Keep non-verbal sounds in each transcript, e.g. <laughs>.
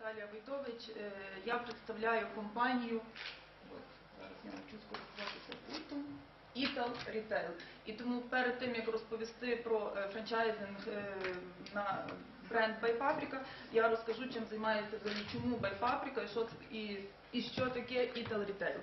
Наталія Войтович. Е, Я представляю компанію. От, зараз я скористуватися пультом. Ital Retail. І тому перед тим як розповісти про е, франчайзинг е, на бренд Байфабрика, я розкажу, чим займається взагалі, чому Байфабрика і що і, і що таке Retail.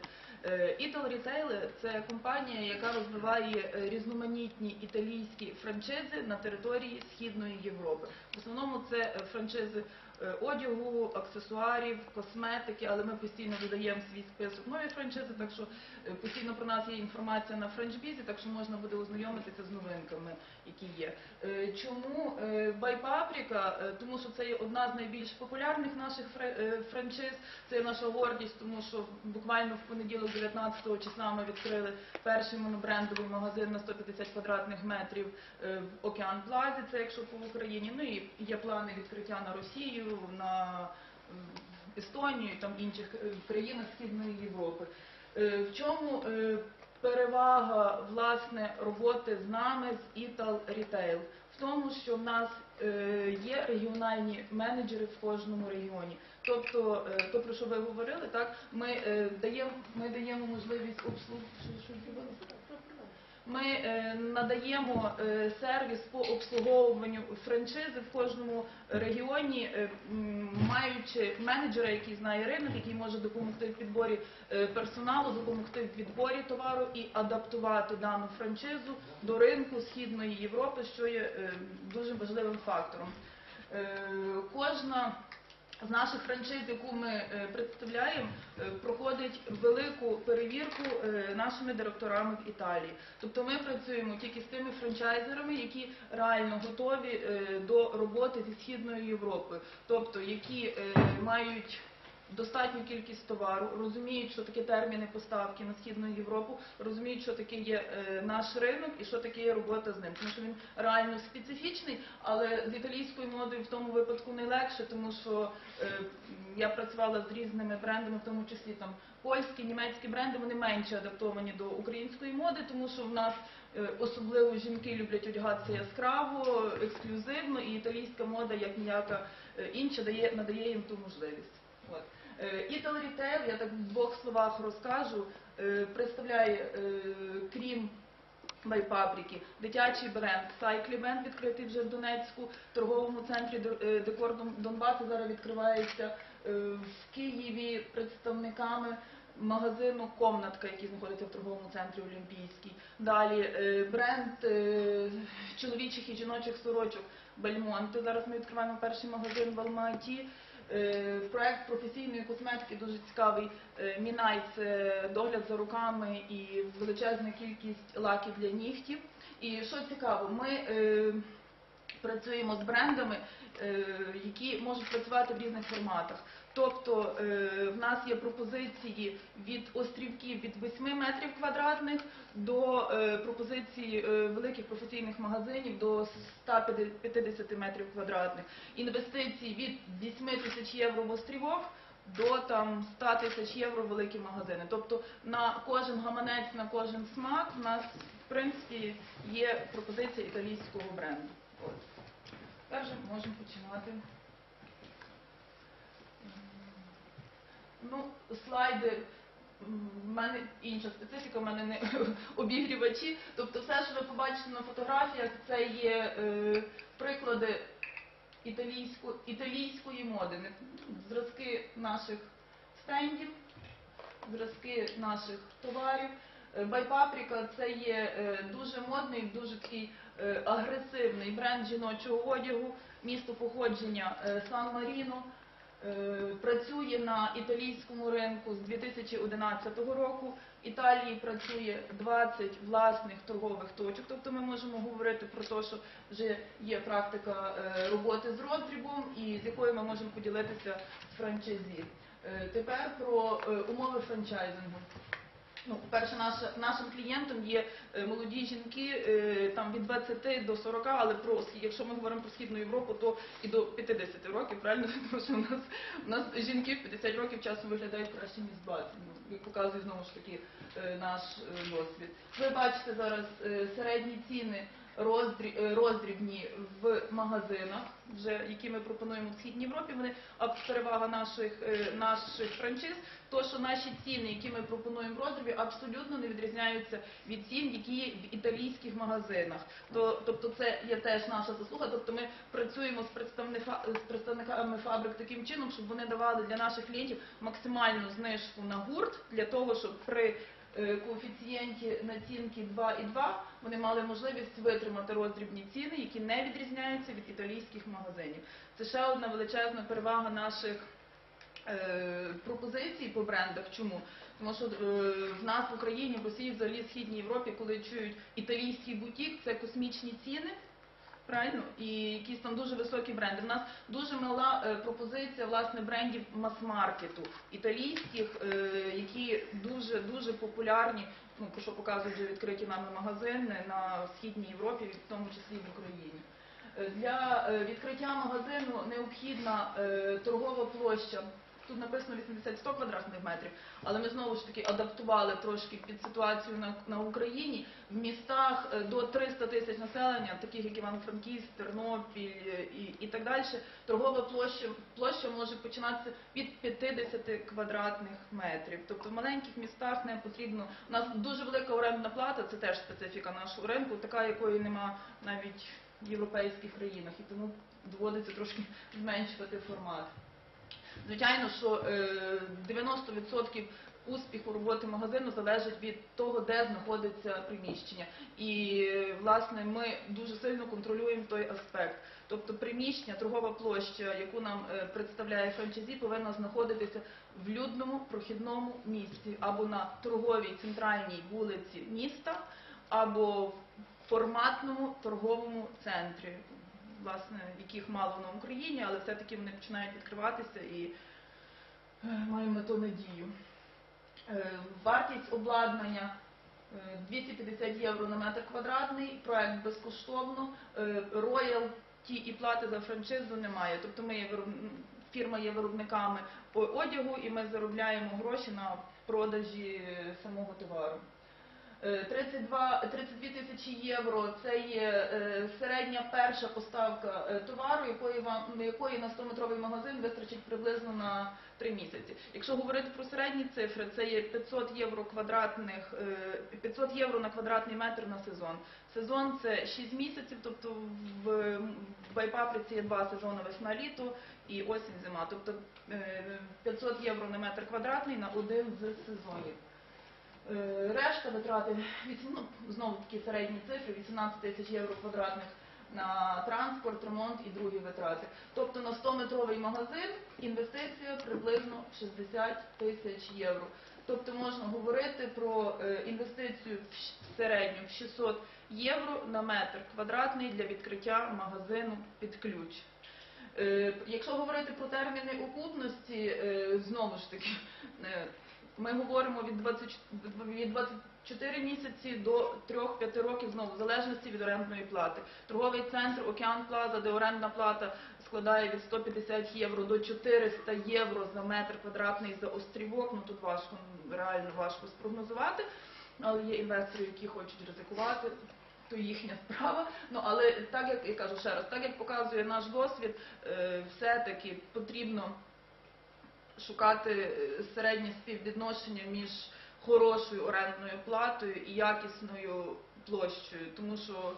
Е, Ital Retail – це компанія, яка розвиває різноманітні італійські франшизи на території Східної Європи. В основному це франшизи одягу, аксесуарів, косметики, але ми постійно додаємо свій список нові франшизи, так що е, постійно про нас є інформація на франшбізі, так що можна буде ознайомитися з новинками, які є. Е, Чому е, Байпаприка? Е, Тому що це є одна з найбільш популярних наших е, франшиз. Це наша гордість, тому що буквально в понеділок, 19 числа, ми відкрили перший монобрендовий магазин на 150 квадратних метрів е, в Океан Плазі, це якщо по Україні. Ну і є плани відкриття на Росію, на м, Естонію, там інших е, країнах Східної Європи. Е, В чому е, перевага власне роботи з нами з Ital Retail? В тому, що в нас є регіональні менеджери в кожному регіоні. Тобто, то про що ви говорили, так ми даємо ми даємо можливість обслуг... Ми е, надаємо е, сервіс по обслуговуванню франшизи в кожному регіоні, е, маючи менеджера, який знає ринок, який може допомогти в підборі персоналу, допомогти в відборі товару і адаптувати дану франшизу до ринку Східної Європи, що є дуже важливим фактором. Кожна з наших франшиз, яку ми е, представляємо, е, проходить велику перевірку е, нашими директорами в Італії. Тобто ми працюємо тільки з тими франчайзерами, які реально готові до роботи зі східною Європою, тобто які мають достатню кількість товару, розуміють, що таке терміни поставки на східну Європу, розуміють, що таке є е, наш ринок і що таке є робота з ним. Тому що він реально специфічний, але з італійською модою в тому випадку не легше, тому що е, я працювала з різними брендами, в тому числі там польські, німецькі бренди, вони менше адаптовані до української моди, тому що в нас е, особливо жінки люблять одягатися яскраво, ексклюзивно, і італійська мода, як ніяка інша, дає надає їм ту можливість. От. Е, Ital Retail, я так в двох словах розкажу, е, представляє, е, крім Байпаприки, дитячий бренд Cycly відкритий вже в Донецьку, торговому центрі Декор Донбасу зараз відкривається в Києві представниками магазину Комнатка, який знаходиться в торговому центрі Олімпійський. Далі бренд чоловічих і жіночих сорочок Бельмонте. Зараз ми відкриваємо перший магазин в Алматі. Е, Проект професійної косметики дуже цікавий. Е, Мінай це догляд за руками і величезна кількість лаків для нігтів. І що цікаво, ми е, працюємо з брендами, які можуть працювати в різних форматах. Тобто е, в нас є пропозиції від острівків від 8 метрів квадратних до е, пропозицій е, великих професійних магазинів до 150 метрів квадратних. Інвестиції від 8 тисяч євро в острівок до там 100 тисяч євро в великі магазини. Тобто на кожен гаманець, на кожен смак в нас в принципі є пропозиція італійського бренду. От. Тепер можемо починати. Ну, слайди. В мене інша специфіка, в мене не <laughs> обігрівачі. Тобто все, що ви побачите на фотографіях, це є е, приклади італійсько, італійської моди. Зразки наших стендів, зразки наших товарів. Е, Байпаприка це є е, дуже модний, дуже такий е, агресивний бренд жіночого одягу, місто походження е, Сан-Маріно. Е, Працює на італійському ринку з 2011 року. Італії працює 20 власних торгових точок. Тобто ми можемо говорити про те, що вже є практика е, роботи з роздрібом і з якою ми можемо поділитися з франчайзі. Е, Тепер про е, умови франчайзингу. Ну, перше, наш, нашим клієнтом є е, молоді жінки е, там від 20 до 40, але про якщо ми говоримо про східну Європу, то і до 50 років, правильно? <laughs> Тому що у нас у нас жінки в 50 років часом виглядають краще ніж 20. Ну, показує знову ж таки е, наш е, досвід. Ви бачите зараз е, середні ціни роздрібні в магазинах, вже які ми пропонуємо в східній Європі. Вони а перевага наших е, наших франшиз, то що наші ціни, які ми пропонуємо в роздрібі, абсолютно не відрізняються від цін, які є в італійських магазинах. То, тобто, це є теж наша заслуга. Тобто, ми працюємо з представника з представниками фабрик таким чином, щоб вони давали для наших клієнтів максимальну знижку на гурт для того, щоб при е, коефіцієнті націнки 2,2 вони мали можливість витримати роздрібні ціни, які не відрізняються від італійських магазинів. Це ще одна величезна перевага наших е, пропозицій по брендах. Чому? Тому що е, в нас в Україні, в Росії, взагалі в Східній Європі, коли чують італійський бутік, це космічні ціни. Правильно, і якісь там дуже високі бренди. У нас дуже мала е, пропозиція власне брендів мас-маркету італійських, е, які дуже дуже популярні. Ну що показують вже відкриті нами магазини на східній Європі, в тому числі в Україні. Е, Для відкриття магазину необхідна торгова площа. Тут написано 80-100 квадратних метрів, але ми знову ж таки адаптували трошки під ситуацію на, на Україні. В містах е, до 300 тисяч населення, таких як Івано-Франківськ, Тернопіль е, і, і так далі, торгова площа, площа може починатися від 50 квадратних метрів. Тобто в маленьких містах не потрібно. У нас дуже велика орендна плата, це теж специфіка нашого ринку, така якої нема навіть в європейських країнах, і тому доводиться трошки <laughs> зменшувати формат. Звичайно, що е, 90% успіху роботи магазину залежить від того, де знаходиться приміщення. І е, власне ми дуже сильно контролюємо той аспект. Тобто приміщення, торгова площа, яку нам е, представляє франчайзі, повинна знаходитися в людному прохідному місці або на торговій центральній вулиці міста, або в форматному торговому центрі власне, яких мало на Україні, але все-таки вони починають відкриватися і е, маємо то надію. Е, Вартість обладнання е, 250 євро на метр квадратний, проект безкоштовно, е, роялті і плати за франшизу немає. Тобто ми є вироб- фірма є виробниками о- одягу і ми заробляємо гроші на продажі е, самого товару. Е, 32, 32 тисячі євро це є е, середня перша поставка е, товару, якої вам якої на 100-метровий магазин вистачить приблизно на 3 місяці. Якщо говорити про середні цифри, це є 500 євро квадратних е, 500 євро на квадратний метр на сезон. Сезон це 6 місяців, тобто в Байпаприці є два сезони весна літо і осінь зима. Тобто е, 500 євро на метр квадратний на один з сезонів. Е, Решта витрати ну, знову такі середні цифри 18 тисяч євро квадратних на транспорт, ремонт і другі витрати. Тобто на 100-метровий магазин інвестиція приблизно 60 тисяч євро. Тобто можна говорити про е, інвестицію в середню в 600 євро на метр квадратний для відкриття магазину під ключ. Е, Якщо говорити про терміни окупності, знову ж таки, ми говоримо від 20 від 24 місяці до 3-5 років знову в залежності від орендної плати. Торговий центр Океан Плаза, де орендна плата складає від 150 євро до 400 євро за метр квадратний за острівок. Ну тут важко реально важко спрогнозувати, але є інвестори, які хочуть ризикувати. То їхня справа. Ну але так як я кажу ще раз, так як показує наш досвід, е, все-таки потрібно шукати е, середнє співвідношення між хорошою орендною платою і якісною площею, тому що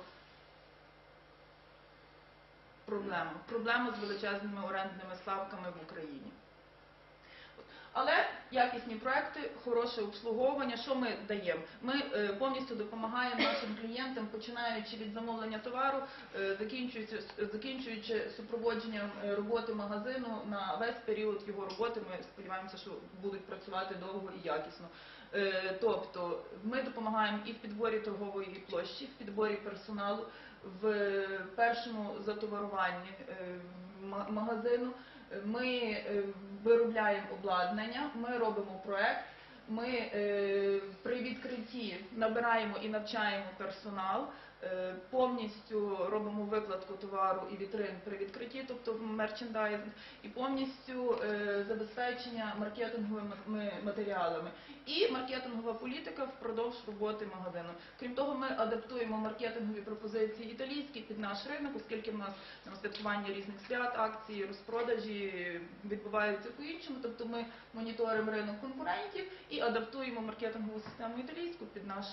проблема. Проблема з величезними орендними ставками в Україні. Але якісні проекти, хороше обслуговування. Що ми даємо? Ми е, повністю допомагаємо нашим клієнтам, починаючи від замовлення товару, е, закінчуючи, закінчуючи супроводженням е, роботи магазину на весь період його роботи. Ми сподіваємося, що будуть працювати довго і якісно. Тобто ми допомагаємо і в підборі торгової площі, в підборі персоналу, в першому затоваруванні е, магазину. Ми е, виробляємо обладнання, ми робимо проект. Ми е, при відкритті набираємо і навчаємо персонал. Е, Повністю робимо викладку товару і вітрин при відкритті, тобто мерчендайзинг, і повністю е, забезпечення маркетинговими матеріалами і маркетингова політика впродовж роботи магазину. Крім того, ми адаптуємо маркетингові пропозиції італійські під наш ринок, оскільки в нас там святкування різних свят, акції, розпродажі відбуваються по-іншому. Тобто ми моніторимо ринок конкурентів і адаптуємо маркетингову систему італійську під наш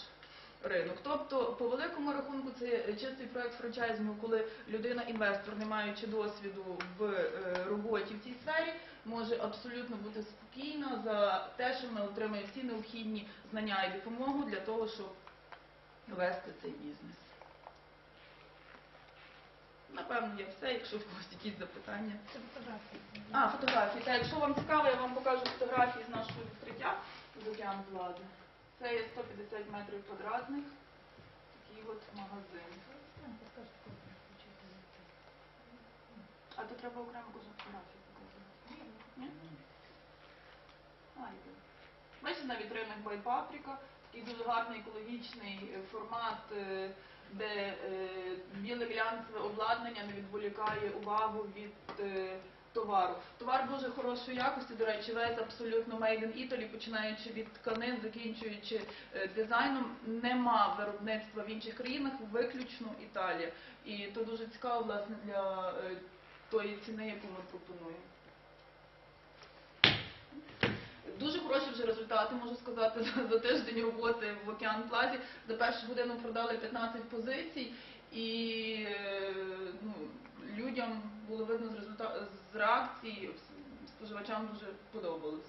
ринок. Тобто, по великому рахунку, це чистий проект франчайзингу, коли людина-інвестор, не маючи досвіду в е, роботі в цій сфері, може абсолютно бути спокійна за те, що вона отримає всі необхідні знання і допомогу для того, щоб вести цей бізнес. Напевно, є все, якщо в когось якісь запитання. Це фотографії. А, фотографії. Так, якщо вам цікаво, я вам покажу фотографії з нашого відкриття з океан влади. Це є 150 метрів квадратних. Такий от магазин. А то треба окремо кожну фотографію показувати. Ні? Бачите, на вітринах Байпаприка, такий дуже гарний екологічний формат, е, де е, біле глянцеве обладнання не відволікає увагу від е, товару. Товар дуже хорошої якості, до речі, весь абсолютно made in Italy, починаючи від тканин, закінчуючи е, дизайном. Нема виробництва в інших країнах, виключно Італія. І то дуже цікаво, власне, для е, тої ціни, яку ми пропонуємо. Дуже хороші вже результати, можу сказати, за, тиждень роботи в Океан Плазі. За першу годину продали 15 позицій, і е, ну, людям було видно з результат з реакції, споживачам дуже подобалось.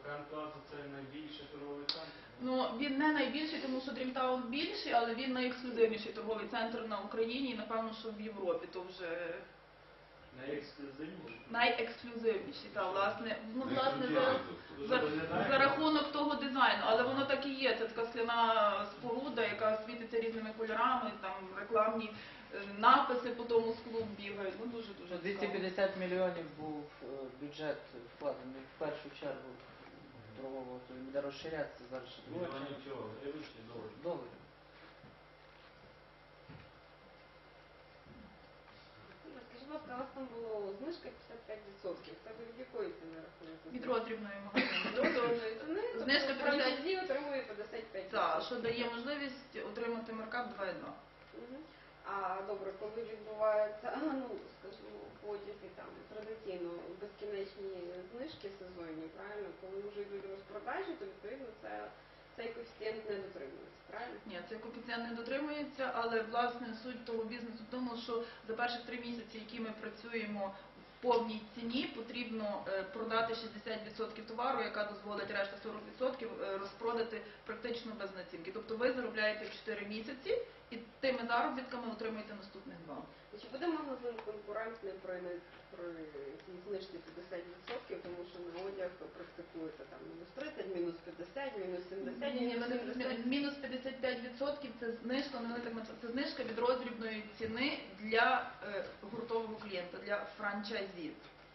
Океан Плаза. Це найбільший торговий центр? Ну він не найбільший, тому що Дрімтаун більший, але він найексклюзивніший торговий центр на Україні і напевно, що в Європі. То вже Найексклюзивніший? найексклюзивніший. Та власне, ну власне за, за, за рахунок того дизайну, але воно так і є. Це така скляна споруда, яка світиться різними кольорами, там рекламні е, написи по тому склу бігають. Ну дуже дуже Що цікаво. 250 мільйонів був е, бюджет вкладений в першу чергу торгового, то він буде розширятися зараз. ще друга Мільйонів черга. чого? Гривень чи доларів? Доларів. У вас там було знижка 55%. Це ви від якої ціни рахуєте? від роздрібної магазину. Ціни, Знижка тобто 50. франчайзі отримує 55%. Так, що дає можливість отримати маркап 2,2. Мгм. А добре, коли відбуваються, ну скажімо, потяги там традиційно безкінечні знижки сезонні, правильно? Коли вже йдуть розпродажі, то відповідно це цей коефіцієнт не дотримується, правильно? Ні, цей коефіцієнт не дотримується, але власне суть того бізнесу в тому, що за перші три місяці, які ми працюємо в повній ціні, потрібно е, продати 60% товару, яка дозволить решта 40% е, розпродати практично без націнки. Тобто ви заробляєте в 4 місяці і тими заробітками отримуєте наступних два. Чи буде магазин конкурентний при, не- при знижці 50%, тому що на одяг практикуєте там мінус 30, мінус 50, мінус 70, Ні, ні, мінус вони 70. мінус 55% це знижка, вони так називають, це знижка від роздрібної ціни для е, гуртового клієнта, для франчайзі.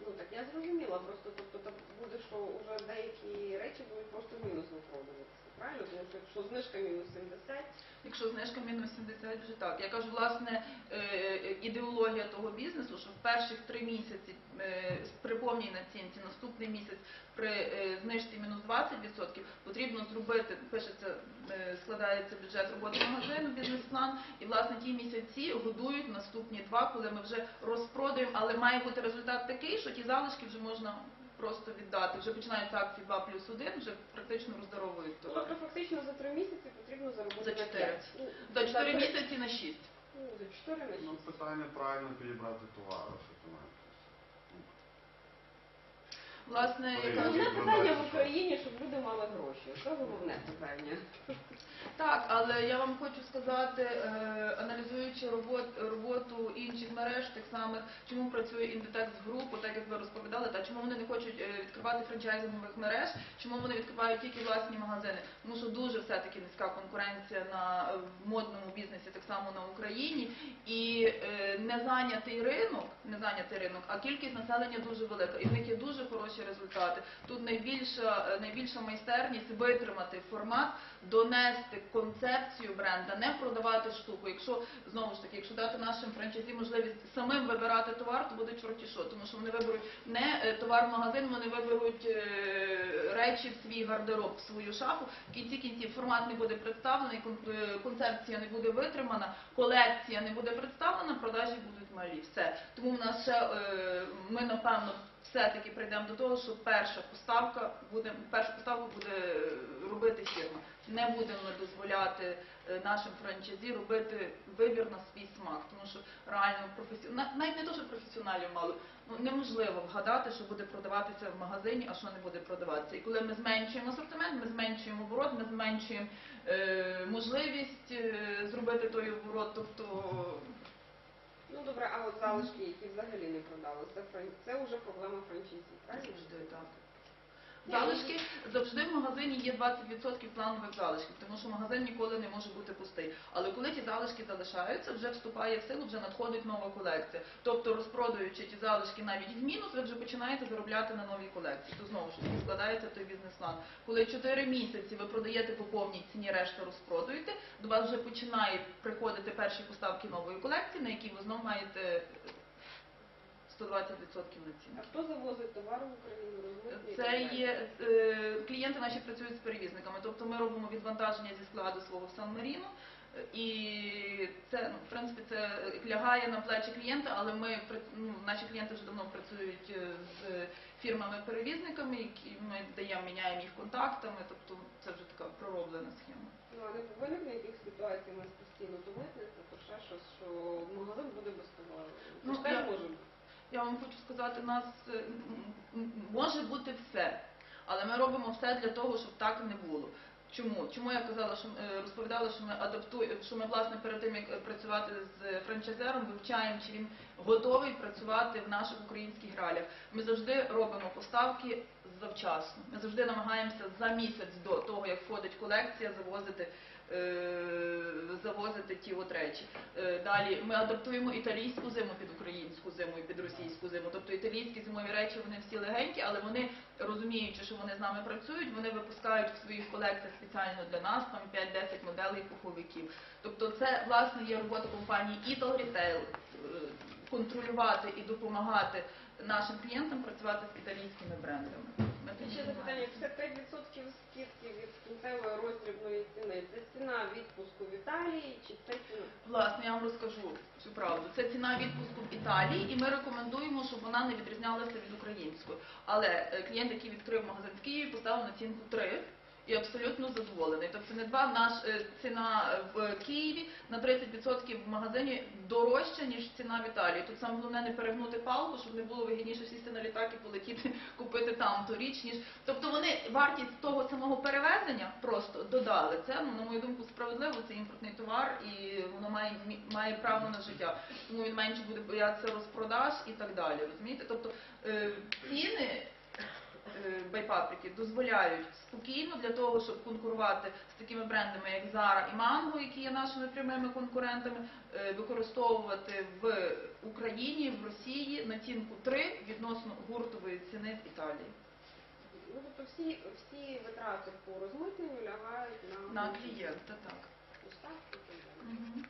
Ну так я зрозуміла, просто тобто так буде, що вже деякі речі будуть просто мінус виправдуватися, правильно? Якщо знижка мінус 70, Якщо знижка мінус 70, вже так. Я кажу, власне, е, ідеологія того бізнесу, що в перших три місяці е, при повній націнці, наступний місяць при е, знижці мінус 20%, потрібно зробити, пишеться, е, складається бюджет роботи магазину, бізнес-план, і власне ті місяці годують наступні два, коли ми вже розпродаємо, але має бути результат такий, що ті залишки вже можна просто віддати. Вже починаються акції 2 плюс 1, вже практично роздаровують ну, товар. тобто фактично за три місяці потрібно заробити За на чотири. 5. Ну, До 4 за три- місяці на 6. Ну, за 4 на 6. Ну, питання правильно підібрати товар, що ти маєш. Власне, яка Головне питання в Україні, щоб люди мали гроші. Це головне питання. Так, але я вам хочу сказати, е, аналізуючи робот- роботу інших мереж, тих самих, чому працює Inditex Group, так як ви розповідали, та чому вони не хочуть е, відкривати франчайзингових мереж, чому вони відкривають тільки власні магазини. Тому що дуже все-таки низька конкуренція на е, в модному бізнесі, так само на Україні, і е, не зайнятий ринок, не зайнятий ринок, а кількість населення дуже велика. І в них є дуже хороші хороші результати. Тут найбільша, е, найбільша майстерність витримати формат, донести концепцію бренда, не продавати штуку. Якщо знову ж таки, якщо дати нашим франчайзі можливість самим вибирати товар, то буде чорті що, тому що вони виберуть не е, товар в магазин, вони виберуть е, речі в свій гардероб, в свою шафу. В кінці кінців формат не буде представлений, кон- концепція не буде витримана, колекція не буде представлена, продажі будуть малі. Все. Тому в нас ще ми напевно все-таки прийдемо до того, що перша поставка буде першу поставку буде робити фірма. Не будемо дозволяти е, нашим франчайзі робити вибір на свій смак, тому що реально професіонал навіть не то, що професіоналів мало, ну неможливо вгадати, що буде продаватися в магазині, а що не буде продаватися. І коли ми зменшуємо асортимент, ми зменшуємо оборот, ми зменшуємо е, можливість е, зробити той оборот. Тобто Ну добре, а от залишки, які взагалі не продали, це це вже проблема франчайзі, правильно? завжди так. Залишки завжди в магазині є 20% планових залишків, тому що магазин ніколи не може бути пустий. Але коли ті залишки залишаються, вже вступає в силу, вже надходить нова колекція. Тобто, розпродаючи ті залишки навіть в мінус, ви вже починаєте заробляти на новій колекції. То знову ж таки складається той бізнес-план. Коли 4 місяці ви продаєте по повній ціні, решта розпродуєте, до вас вже починають приходити перші поставки нової колекції, на які ви знову маєте 120% на ціну. А хто завозить товар в Україну? розмитнює Це є е, клієнти наші працюють з перевізниками, тобто ми робимо відвантаження зі складу свого в Сан-Маріно. І це ну, в принципі це лягає на плечі клієнта, але ми ну, наші клієнти вже давно працюють е, з фірмами-перевізниками, які ми даємо, міняємо їх контактами. Тобто це вже така пророблена схема. Ну, а не виникне яких ситуацій у нас постійно то ще щось, що магазин буде без товару. Ну, Ну, я- може бути. Я вам хочу сказати, у нас е, може бути все, але ми робимо все для того, щоб так не було. Чому? Чому я казала, що е, розповідала, що ми адаптуємо, що ми власне перед тим як е, працювати з франчайзером, вивчаємо, чи він готовий працювати в наших українських гралях. Ми завжди робимо поставки завчасно. Ми завжди намагаємося за місяць до того, як входить колекція, завозити. Е, Завозити ті от речі. Е, Далі ми адаптуємо італійську зиму під українську зиму і під російську зиму. Тобто італійські зимові речі вони всі легенькі, але вони розуміючи, що вони з нами працюють, вони випускають в своїх колекціях спеціально для нас там 5-10 моделей пуховиків. Тобто це власне є робота компанії Ital Retail е, контролювати і допомагати нашим клієнтам працювати з італійськими брендами. Ще запитання, займаємося. це 5% скидки від кінцевої роздрібної ціни. Це ціна відпуску в Італії чи це ціна? Власне, я вам розкажу всю правду. Це ціна відпуску в Італії, і ми рекомендуємо, щоб вона не відрізнялася від української. Але е, клієнт, який відкрив магазин в Києві, поставив націнку 3 і абсолютно задоволений. Тобто не два наш е, ціна в Києві на 30% в магазині дорожча, ніж ціна в Італії. Тут саме головне не перегнути палку, щоб не було вигідніше сісти на літак і полетіти <laughs> купити там ту річ, ніж тобто вони вартість того самого перевезення просто додали. Це ну на мою думку справедливо. Це імпортний товар і воно має має право на життя. Тому він менше буде боятися розпродаж і так далі. Розумієте? Тобто е, ціни е, байпаприки дозволяють спокійно для того, щоб конкурувати з такими брендами, як Zara і Mango, які є нашими прямими конкурентами, е, використовувати в Україні, в Росії націнку 3 відносно гуртової ціни в Італії. Ну, тобто всі, всі витрати по розмитненню лягають на, На клієнта, так. доставку і так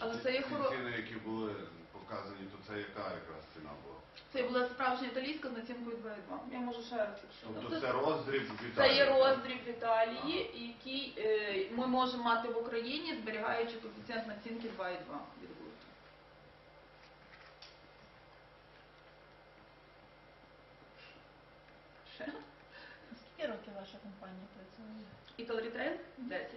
Але це є хоро... ціни, які були показані, то це яка якраз ціна була? Це була справжня італійська з націнкою 2,2. Я можу ще раз, якщо Тобто це роздріб в Це є роздріб в Італії, який е, ми можемо мати в Україні, зберігаючи коефіцієнт націнки 2,2 від гурту. Ще? Скільки років ваша компанія працює? Італ Рітейл 10.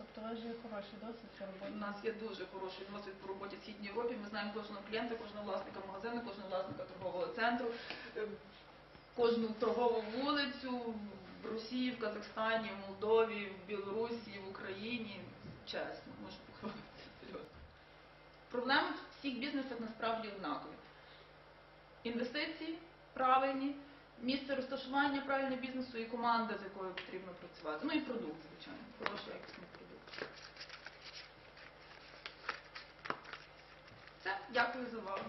Тобто у вас є хороший досвід по У нас є дуже хороший досвід по роботі в Східній Європі. Ми знаємо кожного клієнта, кожного власника магазину, кожного власника торгового центру, е, кожну торгову вулицю в Росії, в Казахстані, в Молдові, в Білорусі, в Україні. Чесно, можу похвалитися серйозно. Проблеми в всіх бізнесах насправді однакові. Інвестиції правильні, місце розташування правильне бізнесу і команда, з якою потрібно працювати. Ну і продукт, звичайно, хороший якісний Дякую за увагу.